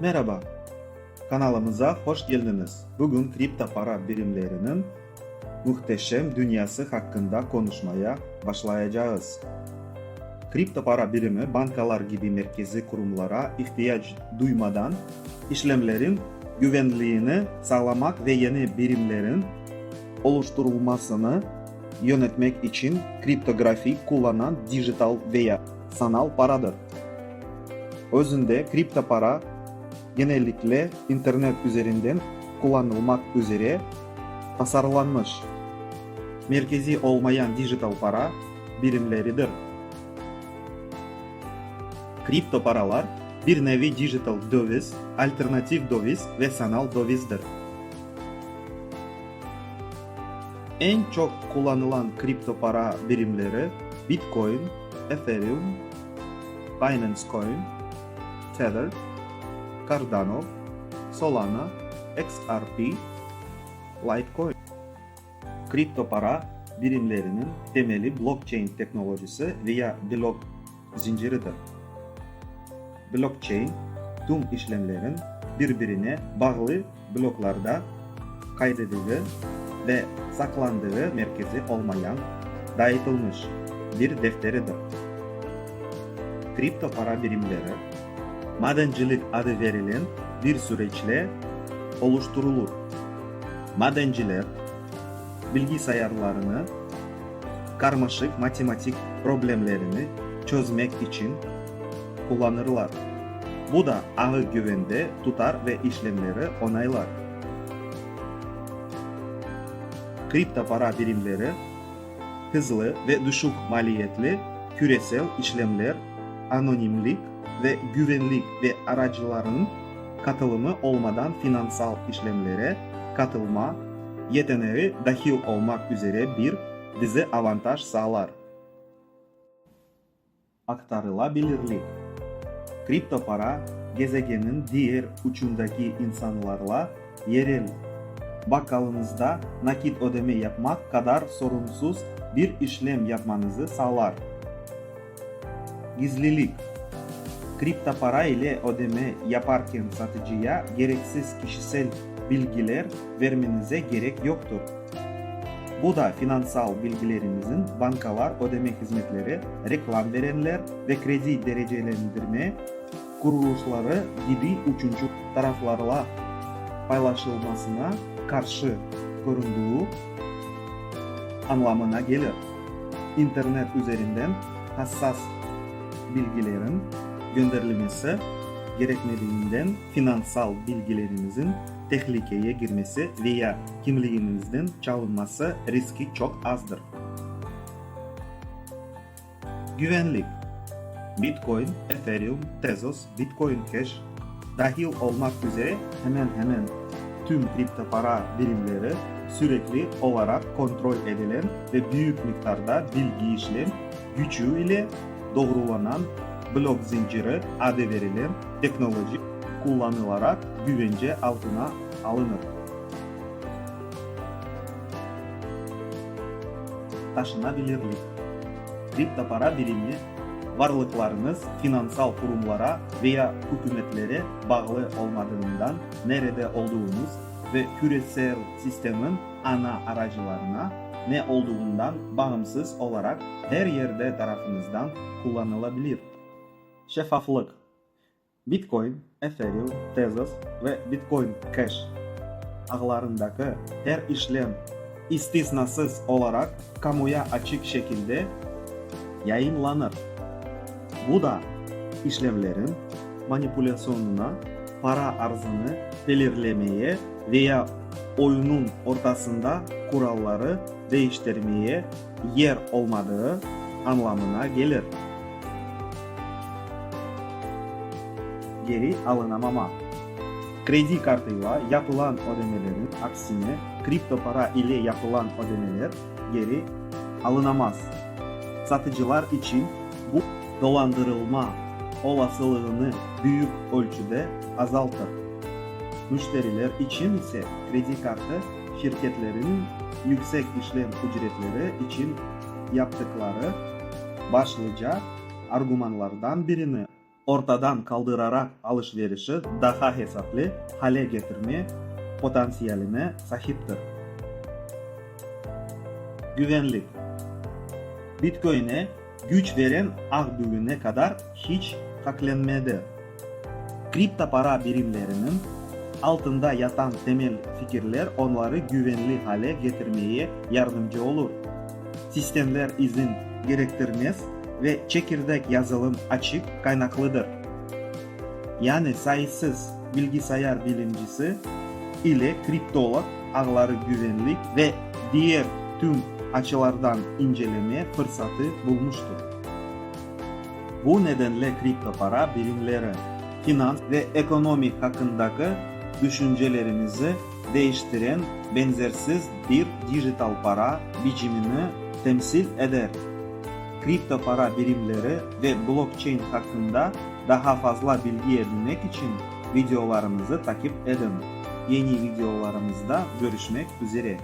Merhaba, kanalımıza hoş geldiniz. Bugün kripto para birimlerinin muhteşem dünyası hakkında konuşmaya başlayacağız. Kripto para birimi bankalar gibi merkezi kurumlara ihtiyaç duymadan işlemlerin güvenliğini sağlamak ve yeni birimlerin oluşturulmasını yönetmek için kriptografi kullanan dijital veya sanal paradır. Özünde kripto para genellikle internet üzerinden kullanılmak üzere tasarlanmış merkezi olmayan dijital para birimleridir. Kripto paralar bir nevi dijital döviz, alternatif döviz ve sanal dövizdir. En çok kullanılan kripto para birimleri Bitcoin, Ethereum, Binance Coin, Tether, Cardano, Solana, XRP, Litecoin. Kripto para birimlerinin temeli blockchain teknolojisi veya blok zinciridir. Blockchain, tüm işlemlerin birbirine bağlı bloklarda kaydedildiği ve saklandığı merkezi olmayan dağıtılmış bir defteridir. Kripto para birimleri madencilik adı verilen bir süreçle oluşturulur. Madenciler bilgisayarlarını karmaşık matematik problemlerini çözmek için kullanırlar. Bu da ağı güvende tutar ve işlemleri onaylar. Kripto para birimleri hızlı ve düşük maliyetli küresel işlemler, anonimlik ve güvenlik ve aracıların katılımı olmadan finansal işlemlere katılma yeteneği dahil olmak üzere bir dizi avantaj sağlar. Aktarılabilirlik Kripto para gezegenin diğer ucundaki insanlarla yerel bakkalınızda nakit ödeme yapmak kadar sorunsuz bir işlem yapmanızı sağlar. Gizlilik Kripto para ile ödeme yaparken satıcıya gereksiz kişisel bilgiler vermenize gerek yoktur. Bu da finansal bilgilerinizin bankalar, ödeme hizmetleri, reklam verenler ve kredi derecelendirme kuruluşları gibi üçüncü taraflarla paylaşılmasına karşı korunduğu anlamına gelir. İnternet üzerinden hassas bilgilerin gönderilmesi gerekmediğinden finansal bilgilerinizin tehlikeye girmesi veya kimliğinizden çalınması riski çok azdır. Güvenlik Bitcoin, Ethereum, Tezos, Bitcoin Cash dahil olmak üzere hemen hemen tüm kripto para birimleri sürekli olarak kontrol edilen ve büyük miktarda bilgi işlem gücü ile doğrulanan blok zinciri adı verilen teknoloji kullanılarak güvence altına alınır. Taşınabilirlik Kripto para birimi varlıklarınız finansal kurumlara veya hükümetlere bağlı olmadığından nerede olduğunuz ve küresel sistemin ana aracılarına ne olduğundan bağımsız olarak her yerde tarafınızdan kullanılabilir. Şeffaflık Bitcoin, Ethereum, Tezos ve Bitcoin Cash ağlarındaki her işlem istisnasız olarak kamuya açık şekilde yayınlanır. Bu da işlemlerin manipülasyonuna, para arzını belirlemeye veya oyunun ortasında kuralları değiştirmeye yer olmadığı anlamına gelir. Geri alınamama Kredi kartıyla yapılan ödemelerin aksine kripto para ile yapılan ödemeler geri alınamaz. Satıcılar için bu dolandırılma olasılığını büyük ölçüde azaltır. Müşteriler için ise kredi kartı şirketlerinin yüksek işlem ücretleri için yaptıkları başlıca argümanlardan birini ortadan kaldırarak alışverişi daha hesaplı hale getirme potansiyeline sahiptir. Güvenlik Bitcoin'e güç veren bugüne kadar hiç haklenmedi. Kripto para birimlerinin altında yatan temel fikirler onları güvenli hale getirmeye yardımcı olur. Sistemler izin gerektirmez ve çekirdek yazılım açık kaynaklıdır. Yani sayısız bilgisayar bilimcisi ile kriptolog ağları güvenlik ve diğer tüm açılardan inceleme fırsatı bulmuştur. Bu nedenle kripto para birimleri, finans ve ekonomi hakkındaki düşüncelerimizi değiştiren benzersiz bir dijital para biçimini temsil eder. Kripto para birimleri ve blockchain hakkında daha fazla bilgi edinmek için videolarımızı takip edin. Yeni videolarımızda görüşmek üzere.